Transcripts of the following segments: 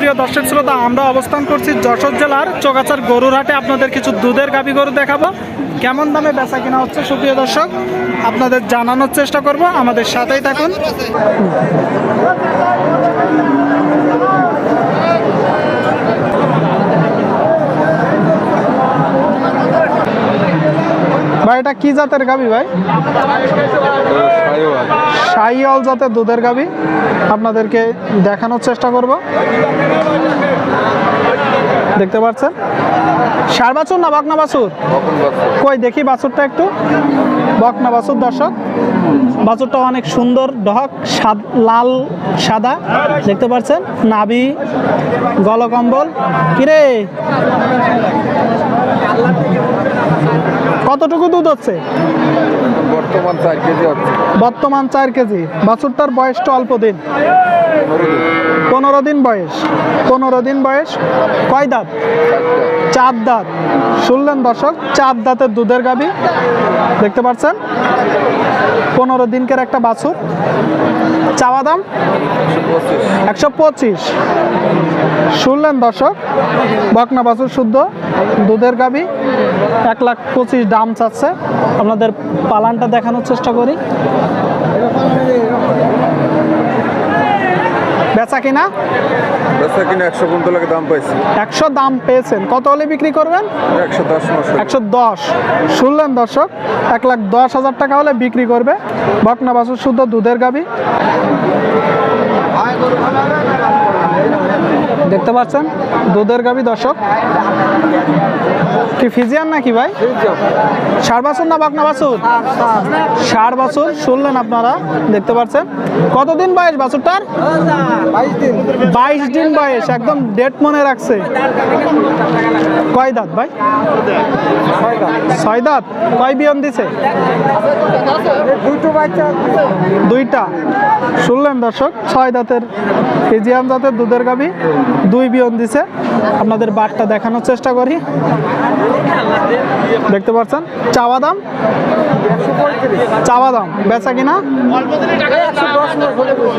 সুপ্রিয় দর্শক শ্রোতা, আমরা অবস্থান করছি যশোর জেলার চোগাচার গরুরহাটে। আপনাদের কিছু দুধের গাবি গরু দেখাবো। কেমন দামে বেচা কিনা হচ্ছে সুপ্রিয় দর্শক, আপনাদের জানানোর চেষ্টা করব। আমাদের সাথেই থাকুন। এটা কি জাতের গাবি ভাই? সাইয়াল জাতের দুধের গাবি। আপনাদেরকে দেখানোর চেষ্টা করব। দেখতে পাচ্ছেন? সার বাছুর না বকনা বাছুর? কই দেখি বাছুরটা একটু। বকনা বাছুর দর্শক। বাছুরটা অনেক সুন্দর ডহক সাদ লাল সাদা। দেখতে পাচ্ছেন? নাভি গলকম্বল। কিরে? কতটুকু দুধ হচ্ছে? বর্তমান চার কেজি বর্তমান চার কেজি। বাছুরটার বয়সটা অল্প দিন। পনেরো দিন। বয়স। পনেরো দিন বয়স। কয় দাঁত? চার দাঁত। শুনলেন দর্শক, চার দাঁতের দুধের গাবি দেখতে পাচ্ছেন? পনেরো দিনকের একটা বাছুর। চাওয়া দাম? একশো পঁচিশ। শুনলেন দর্শক, বকনা বাছুর শুদ্ধ, দুধের গাবি এক লাখ পঁচিশ দাম চাচ্ছে। আপনাদের পালানটা দেখানোর চেষ্টা করি। কিনা বেচা কিনে একশো কুইন্টালের দাম পাইছি। একশো দাম পেয়েছেন। কত হলে বিক্রি করবেন? একশো দশ একশো দশ। শুনলেন দর্শক এক লাখ দশ হাজার টাকা হলে বিক্রি করবে। বকনা বাসুর শুদ্ধ দুধের গাবি। দেখতে পাচ্ছেন? দুধের গাবি দর্শক। কি ফিজিয়ান নাকি ভাই? ষাট বাছুর না বকনা বাছুর? ষাট বছর শুনলেন আপনারা, দেখতে পাচ্ছেন। কতদিন বয়স বাছুরটার? বাইশ দিন বয়স, একদম ডেট মনে রাখছে। কয় দাঁত ভাই? ছয় দাঁত। কয় বিয়ন দিছে? দুইটা। শুনলেন দর্শক, ছয় দাঁতের ফিজিয়ান জাতের দুধের গাবি দুই বিয়ন দিছে। আপনাদের বাটটা দেখানোর চেষ্টা করি। দেখতে পাচ্ছেন? চাওয়া দাম? চাওয়া দাম। বেচা কিনা?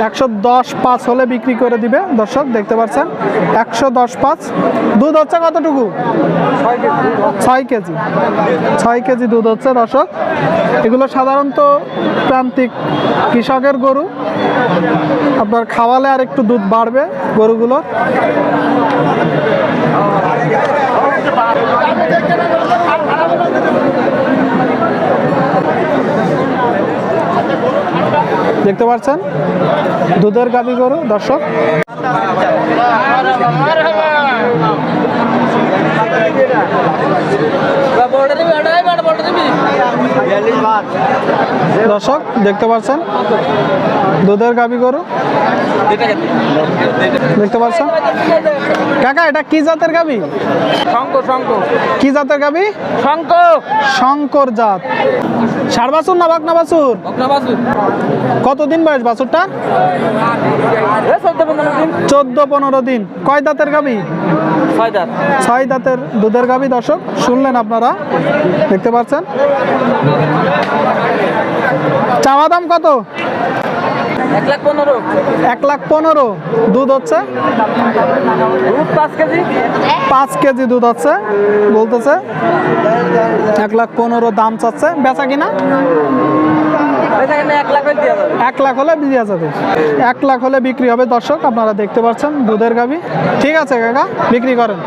একশো দশ পাঁচ হলে বিক্রি করে দিবে। দর্শক, দেখতে পাচ্ছেন? একশো দশ পাঁচ। দুধ হচ্ছে কতটুকু? ছয় কেজি। ছয় কেজি দুধ হচ্ছে, দর্শক। এগুলো সাধারণত প্রান্তিক কৃষকের গরু। আপনার খাওয়ালে আর একটু দুধ বাড়বে গরুগুলো দেখতে পাচ্ছেন? দুধের গাবি গরু দর্শক। দর্শক দেখতে পাচ্ছেন? দুধের গাবি গরু। দেখতে পাচ্ছেন? কাকা এটা কি জাতের গাবি? শঙ্কর শঙ্কর। কি জাতের গাবি? শঙ্কর। শঙ্কর জাত। ষাট বাছুর না বাকনা বাছুর? কতদিন বয়স বাছুরটা চোদ্দ পনেরো দিন। কয় দাঁতের গাবি? ছয় দাঁত। ছয় দাঁতের দুধের গাবি দর্শক। শুনলেন আপনারা? দেখতে পাচ্ছেন? চাওয়া দাম কত? এক লাখ পনেরো। এক লাখ পনেরো। দুধ হচ্ছে? পাঁচ কেজি। পাঁচ কেজি দুধ হচ্ছে বলতেছে। এক লাখ পনেরো দাম চাচ্ছে। বেচা কিনা? এক লাখ হলে বিক্রি যাবে। এক লাখ হলে বিক্রি হবে, দর্শক, আপনারা দেখতে পাচ্ছেন দুধের গাবি ঠিক আছে, কাকা, বিক্রি করেন।